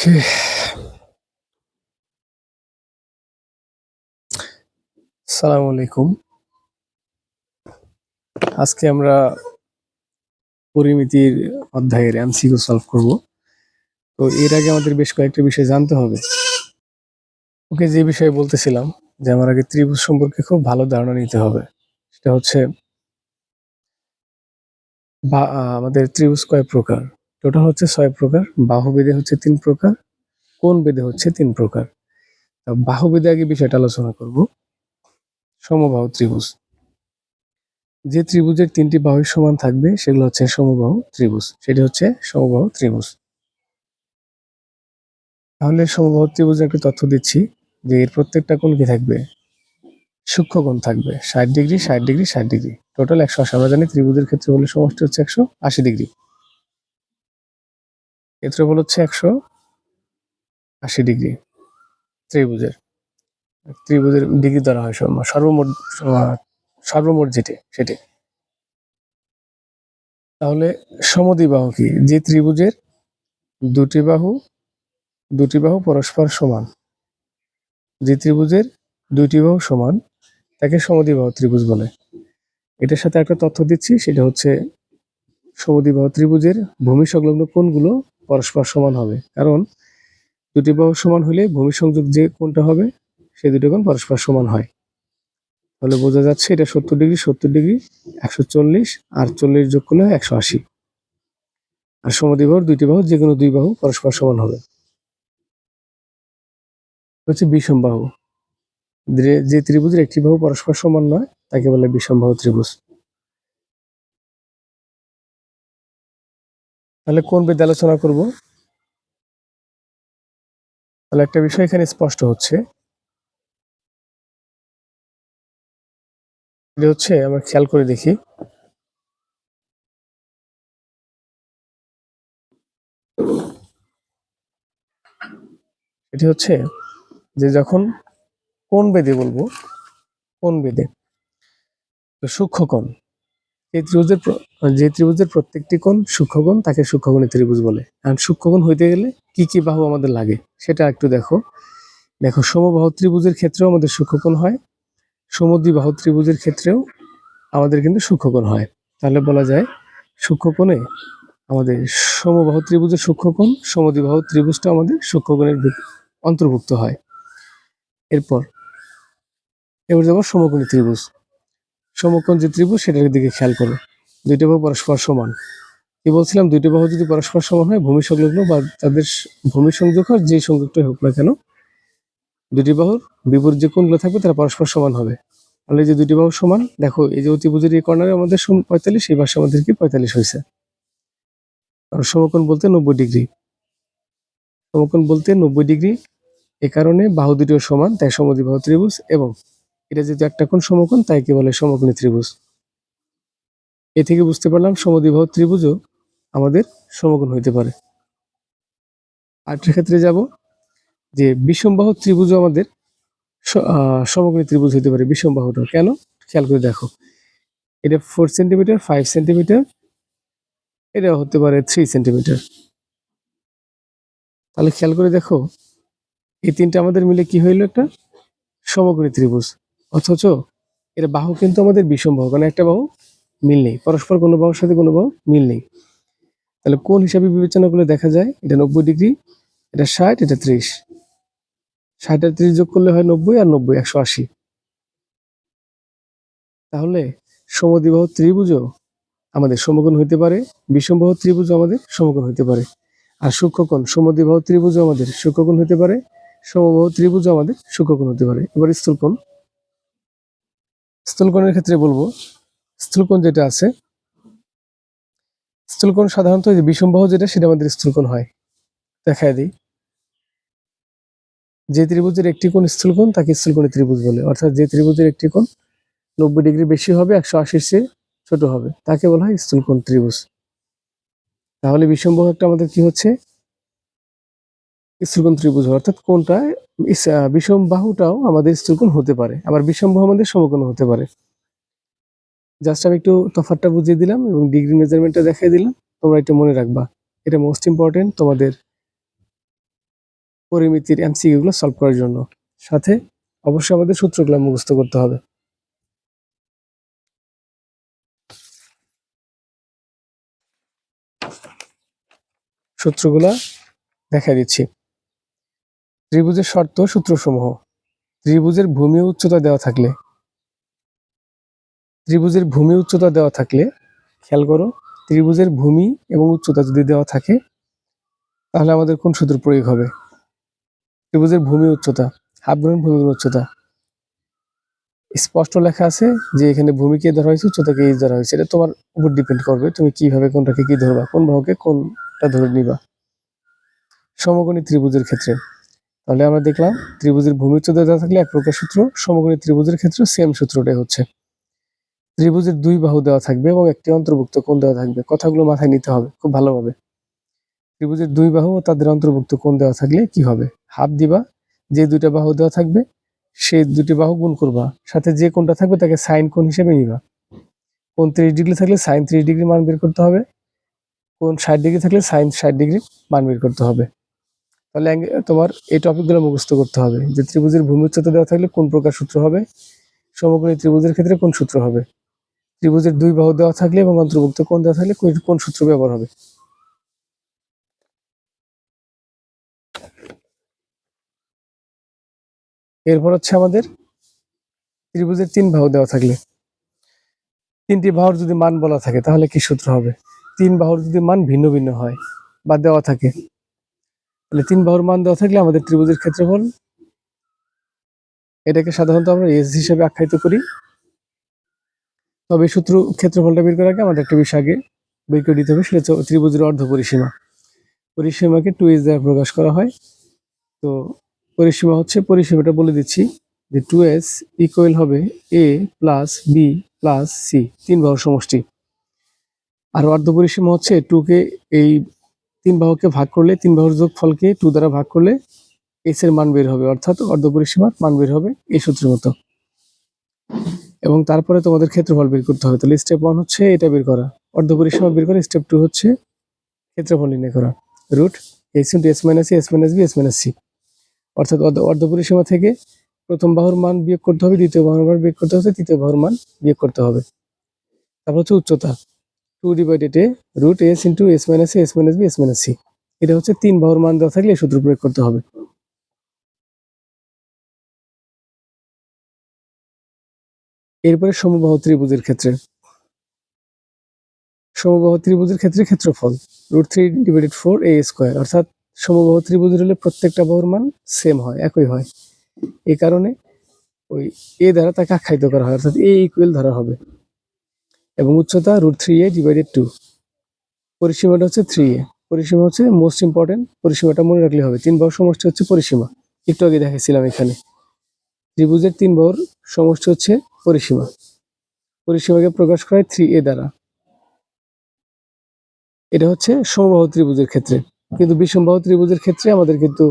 সালাম আলাইকুম। আজকে আমরা পরিমিতির অধ্যায়ের এমসিকিউ সলভ করব। তো এর আগে আমাদের বেশ কয়েকটা বিষয় জানতে হবে। ওকে যে বিষয়ে বলতেছিলাম যে আমার আগে ত্রিভুজ সম্পর্কে খুব ভালো ধারণা নিতে হবে, সেটা হচ্ছে বা আমাদের ত্রিভুজ কয় প্রকার? টোটাল হচ্ছে ছয় প্রকার বাহু বেদে হচ্ছে তিন প্রকার, কোন বেদে হচ্ছে তিন প্রকার। বাহু বেদে আগে বিষয়টা আলোচনা করব। সমবাহু ত্রিভুজ। যে ত্রিভুজের তিনটি বাহু সমান থাকবে, সেগুলো হচ্ছে সমবাহু ত্রিভুজ। সেটি হচ্ছে সমবাহু ত্রিভুজ। তাহলে সমবাহু ত্রিভুজের একটা তথ্য দিচ্ছি যে এর প্রত্যেকটা কোণ কি থাকবে? সূক্ষ্মকোণ থাকবে, ষাট ডিগ্রি ষাট ডিগ্রি ষাট ডিগ্রি। টোটাল একশো আশি। আমরা জানি ত্রিভুজের ক্ষেত্রে হলে সমষ্টি হচ্ছে একশো আশি ডিগ্রি। ক্ষেত্রফল হচ্ছে একশো আশি ডিগ্রি ত্রিভুজের। ত্রিভুজের ডিগ্রি ধরা হয় সর্বমোট সর্বমোট যেটি, সেটি। তাহলে সমদ্বিবাহু কি? যে ত্রিভুজের দুটি বাহু দুটি বাহু পরস্পর সমান। যে ত্রিভুজের দুইটি বাহু সমান, তাকে সমদ্বিবাহু ত্রিভুজ বলে। এটার সাথে একটা তথ্য দিচ্ছি, সেটা হচ্ছে সমদ্বিবাহু ত্রিভুজের ভূমি সংলগ্ন কোণগুলো পরস্পর সমান হবে। কারণ দুটি বাহু সমান হলে ভূমি সংযোগ যে কোণটা হবে সেই দুটি কোণ পরস্পর সমান হয়। তাহলে বোঝা যাচ্ছে এটা সত্তর ডিগ্রি সত্তর ডিগ্রি, একশো চল্লিশ আর চল্লিশ যোগ করলে একশো আশি। আর সমদ্বিবাহুর দুইটি বাহু, যে কোনো দুই বাহু পরস্পর সমান হবে। হচ্ছে বিষম বাহু। যে ত্রিভুজের একটি বাহু পরস্পর সমান নয়, তাকে বলে বিষম বাহু ত্রিভুজ। তাহলে কোন বেদ আলোচনা করব? তাহলে একটা বিষয় এখানে স্পষ্ট হচ্ছে। হচ্ছে, আমরা খেয়াল করে দেখি। এটি হচ্ছে যে যখন কোন বেদে বলব, কোন বেদে? তো সূক্ষ্মকোণ। এই ত্রিভুজের যে ত্রিভুজের প্রত্যেকটি কোণ সূক্ষ্মকোণ, তাকে সূক্ষ্মকোণী ত্রিভুজ বলে। আর সূক্ষ্মকোণ হইতে গেলে কি কি বাহু আমাদের লাগে, সেটা একটু দেখো। দেখো, সমবাহু ত্রিভুজের ক্ষেত্রেও আমাদের সূক্ষ্মকোণ হয় সমদ্বিবাহু ত্রিভুজের ক্ষেত্রেও আমাদের কিন্তু সূক্ষ্মকোণ হয়। তাহলে বলা যায়, সূক্ষ্মকোণে আমাদের সমবাহু ত্রিভুজের সূক্ষ্মকোণ সমদ্বিবাহু ত্রিভুজটা আমাদের সূক্ষ্মকোণের অন্তর্ভুক্ত হয়। এরপর, এবার যাব সমকোণী ত্রিভুজ। সমকোণ যে ত্রিভুজ, সেটার দিকে খেয়াল করো। দুইটি বাহু পরস্পর সমান। কি বলছিলাম? দুইটা বাহু যদি পরস্পর সমান হয়, ভূমি সংলগ্ন বা তাদের ভূমি সংযোগ হয় যে সংযোগটাই হোক না কেন দুটি বাহুর বিপরীত যে কোণগুলো থাকবে, তারা পরস্পর সমান হবে। তাহলে যে দুটি বাহু সমান, দেখো, এই যে অতিভুজের এই কর্নারে আমাদের পঁয়তাল্লিশ, এই পাশে আমাদের কি? পঁয়তাল্লিশ হয়েছে। আর সমকোণ বলতে নব্বই ডিগ্রি। সমকোণ বলতে নব্বই ডিগ্রি। এ কারণে বাহু দুটিও সমান, তাই সমদ্বিবাহু ত্রিভুজ এবং এটা যেহেতু একটা কোণ সমকোণ, তাই কি বলে সমকোণী ত্রিভুজ। এ থেকে বুঝতে পারলাম সমদ্বিবাহু ত্রিভুজও আমাদের সমকোণ হইতে পারে। আরেকটার ক্ষেত্রে যাব, যে বিষমবাহু ত্রিভুজও আমাদের সমকোণী ত্রিভুজ হইতে পারে বিষমবাহুটা। কেন? খেয়াল করে দেখো। এটা ফোর সেন্টিমিটার ফাইভ সেন্টিমিটার এটা হতে পারে থ্রি সেন্টিমিটার তাহলে খেয়াল করে দেখো, এই তিনটা আমাদের মিলে কি হইল একটা? সমকোণী ত্রিভুজ। অথচ এর বাহু কিন্তু আমাদের বিষম বাহু, কারণ একটা বাহু মিল নেই। পরস্পর কোনো বাহুর সাথে কোনো বাহু মিল নেই। তাহলে কোন হিসাবে বিবেচনা করলে দেখা যায়? এটা নব্বই ডিগ্রি, এটা ষাট, এটা ত্রিশ। ষাট আর ত্রিশ যোগ করলে হয় নব্বই আর নব্বই একশো আশি। তাহলে সমদ্বিবাহু ত্রিভুজও আমাদের সমকোণ হইতে পারে, বিষমবাহু ত্রিভুজও আমাদের সমকোণ হইতে পারে। আর সূক্ষ্মকোণ, সমদ্বিবাহু ত্রিভুজও আমাদের সূক্ষ্মকোণ হইতে পারে, সমবাহু ত্রিভুজও আমাদের সূক্ষ্মকোণ হতে পারে। এবার স্থূলকোণ। স্থূলকোণের ক্ষেত্রে বলব স্থূলকোণ যেটা আছে স্থূলকোণ সাধারণত যে বিষমবাহু যেটা সেটা আমাদের স্থূলকোণ হয়। দেখায় দিই। যে ত্রিভুজের একটি কোণ স্থূলকোণ তাকে স্থূলকোণী ত্রিভুজ বলে। অর্থাৎ যে ত্রিভুজের একটি কোণ নব্বই ডিগ্রি বেশি হবে একশো আশির চেয়ে ছোট হবে। তাকে বলা হয় স্থূলকোণ ত্রিভুজ। তাহলে বিষমবাহু একটা আমাদের কি হচ্ছে? স্থূলকোণ ত্রিভুজ অর্থাৎ কোনটা ইস- আহ, বিষম বাহুটাও আমাদের স্থূলকোণ হতে পারে। আবার বিষম বাহু আমাদের সমকোণ হতে পারে। জাস্ট আমি একটু তফাৎটা বুঝিয়ে দিলাম এবং ডিগ্রি মেজারমেন্টটা দেখিয়ে দিলাম। তোমরা এটা মনে রাখবা, এটা মোস্ট ইম্পর্টেন্ট তোমাদের পরিমিতির এমসিকিউ গুলো সলভ করার জন্য। সাথে অবশ্যই আমাদের সূত্রগুলো মুখস্থ করতে হবে। সূত্রগুলা দেখা দিচ্ছি। ত্রিভুজের শর্ত সূত্রসমূহ। ত্রিভুজের ভূমি উচ্চতা দেওয়া থাকলে। ত্রিভুজের ভূমি উচ্চতা দেওয়া থাকলে, খেয়াল করো, ত্রিভুজের ভূমি এবং উচ্চতা যদি দেওয়া থাকে, তাহলে আমাদের কোন সূত্র প্রয়োগ হবে? ত্রিভুজের ভূমি উচ্চতা, হাফ গুণন ভূমি উচ্চতা। স্পষ্ট লেখা আছে যে এখানে ভূমিকে ধরা হয়েছে, উচ্চতাকে এই ধরা হয়েছে। এটা তোমার উপর ডিপেন্ড করবে, তুমি কীভাবে কোনটাকে কি ধরবা, কোন বাহুকে কোনটা ধরে নিবা। সমকোণী ত্রিভুজের ক্ষেত্রে। তাহলে আমরা দেখলাম ত্রিভুজের ভূমি উচ্চতা দেওয়া থাকলে এক প্রকার সূত্র সমকোণী ত্রিভুজের ক্ষেত্রে সেম সূত্রটাই হচ্ছে। ত্রিভুজের দুই বাহু দেওয়া থাকবে এবং একটি অন্তর্ভুক্ত কোণ দেওয়া থাকবে। কথাগুলো মাথায় নিতে হবে খুব ভালোভাবে। ত্রিভুজের দুই বাহু ও তাদের অন্তর্ভুক্ত কোণ দেওয়া থাকলে কি হবে? হাফ দিবা, যে দুইটা বাহু দেওয়া থাকবে সেই দুটি বাহু গুণ করবা। সাথে যে কোণটা থাকবে তাকে সাইন কোণ হিসেবে নিবা। কোণ ত্রিশ ডিগ্রি থাকলে সাইন ত্রিশ ডিগ্রি মান বের করতে হবে। কোণ ষাট ডিগ্রি থাকলে সাইন ষাট ডিগ্রি মান বের করতে হবে। তাহলে তোমার এই টপিকগুলো মুখস্থ করতে হবে। যে ত্রিভুজের ভূমি উচ্চতা দেওয়া থাকলে কোন প্রকার সূত্র হবে? সমকোণী ত্রিভুজের ক্ষেত্রে কোন সূত্র হবে? ত্রিভুজের দুই বাহু দেওয়া থাকলে এবং অন্তর্ভুক্ত কোণ দেওয়া থাকলে কোন- কোন সূত্র ব্যবহার হবে? এরপর হচ্ছে আমাদের ত্রিভুজের তিন বাহু দেওয়া থাকলে। তিনটি বাহুর যদি মান বলা থাকে তাহলে কি সূত্র হবে? তিন বাহুর যদি মান ভিন্ন ভিন্ন হয় বা দেওয়া থাকে তাহলে তিন বাহুর মান দেওয়া থাকলে আমাদের ত্রিভুজের ক্ষেত্রফল, এটাকে সাধারণত আমরা এস হিসেবে আখ্যায়িত করি। তবে সূত্র ক্ষেত্রফলটা বের করার আগে আমাদের একটা বিষয় আগে বের করে দিতে হবে, সেটা ত্রিভুজের অর্ধ পরিসীমা। পরিসীমাকে টু এস দ্বারা প্রকাশ করা হয়। তো পরিসীমা হচ্ছে, পরিসীমাটা বলে দিচ্ছি যে টু এস ইকুয়াল হবে a plus b plus c তিন বাহুর সমষ্টি। আর অর্ধ পরিসীমা হচ্ছে টুকে এই তিন বাহুকে ভাগ করলে তিন বাহুর যোগ ফলকে টু দ্বারা ভাগ করলে এস এর মান বের হবে, অর্থাৎ অর্ধ পরিসীমার মান বের হবে এই সূত্রের মতো। এবং তারপরে তোমাদের ক্ষেত্রফল বের করতে হবে। তাহলে স্টেপ ওয়ান হচ্ছে এটা বের করা। অর্ধ পরিসীমা বের করা স্টেপ টু হচ্ছে ক্ষেত্রফল নির্ণয় করা। Root x into s minus s minus b s minus c অর্থাৎ অর্ধ- অর্ধ পরিসীমা থেকে প্রথম বাহুর মান বিয়োগ করতে হবে, দ্বিতীয় বাহুর মান বিয়োগ করতে হবে, তৃতীয় বাহুর মান বিয়োগ করতে হবে। তারপর হচ্ছে উচ্চতা। Two divided a root s into s minus s minus b s minus c এটা হচ্ছে তিন বাহুর মান দেওয়া থাকলে সূত্র প্রয়োগ করতে হবে। এরপরে সমবাহু ত্রিভুজের ক্ষেত্রে। সমবাহু ত্রিভুজের ক্ষেত্রে ক্ষেত্রফল root three divided four a square অর্থাৎ সমবাহু ত্রিভুজের হলে প্রত্যেকটা বাহুর মান সেম হয়, একই হয়। এই কারণে ওই এ দ্বারা তাকে আখ্যায়িত করা হয়, অর্থাৎ এ ইকুয়াল ধরা হবে। এবং উচ্চতা root three a divided two পরিসীমাটা হচ্ছে থ্রি এ পরিসীমা হচ্ছে মোস্ট ইম্পর্টেন্ট পরিসীমাটা মনে রাখলে হবে। তিন বাহুর সমষ্টি হচ্ছে পরিসীমা। একটু আগে দেখেছিলাম এখানে। ত্রিভুজের তিন বাহুর সমষ্টি হচ্ছে পরিসীমা। পরিসীমাকে প্রকাশ করায় থ্রি এ দ্বারা। এটা হচ্ছে সমবাহু ত্রিভুজের ক্ষেত্রে। কিন্তু বিষমবাহু ত্রিভুজের ক্ষেত্রে আমাদের কিন্তু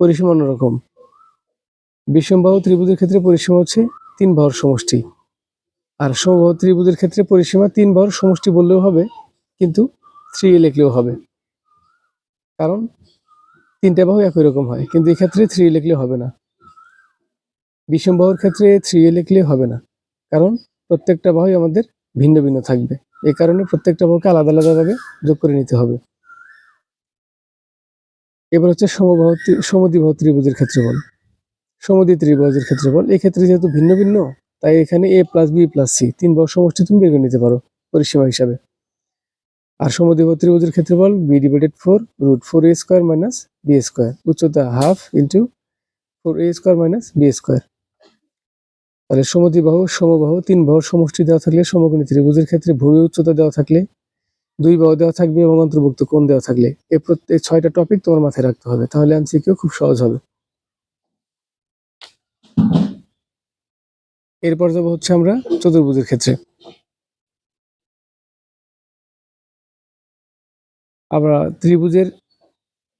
পরিসীমা অন্যরকম। বিষমবাহু ত্রিভুজের ক্ষেত্রে পরিসীমা হচ্ছে তিন বাহুর সমষ্টি। আর সমবাহু ত্রিভুজের ক্ষেত্রে পরিসীমা তিন বাহুর সমষ্টি বললেও হবে, কিন্তু থ্রি এ লিখলেও হবে। কারণ তিনটা বাহু একই রকম হয়, কিন্তু এক্ষেত্রে থ্রি এ লিখলে হবে না। বিষমবাহুর ক্ষেত্রে থ্রি এ লিখলে হবে না, কারণ প্রত্যেকটা বাহুই আমাদের ভিন্ন ভিন্ন থাকবে। এই কারণে প্রত্যেকটা বাহুকে আলাদা আলাদাভাবে যোগ করে নিতে হবে। এবার হচ্ছে সমবাহু সমদ্বিবাহু ত্রিভুজের ক্ষেত্রফল। সমদ্বি ত্রিভুজের ক্ষেত্রফল এই ক্ষেত্রে যেহেতু ভিন্ন ভিন্ন তাই এখানে a plus b plus c তিন বাহু সমষ্টি তুমি বের করে নিতে পারো পরিসীমা হিসাবে। আর সমদ্বিবাহু ত্রিভুজের ক্ষেত্রফল b divided four root four a square minus b square উচ্চতা half into four a square minus b square তাহলে সমদ্বিবাহু সমবাহু তিন বাহুর সমষ্টি দেওয়া থাকলে সমকোণী ত্রিভুজের ক্ষেত্রে ভূমি উচ্চতা দেওয়া থাকলে, দুই বাহু দেওয়া থাকবে এবং অন্তর্ভুক্ত কোণ দেওয়া থাকলে। এই প্রত্যেক ছয়টা টপিক তোমার মাথায় রাখতে হবে, তাহলে এমসিকিউ খুব সহজ হবে। এরপর যাব হচ্ছে আমরা চতুর্ভুজের ক্ষেত্রে। আমরা ত্রিভুজের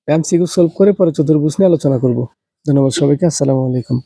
এমসিকিউ সলভ করে পরে চতুর্ভুজ নিয়ে আলোচনা করব। ধন্যবাদ সবাইকে, আসসালামু আলাইকুম।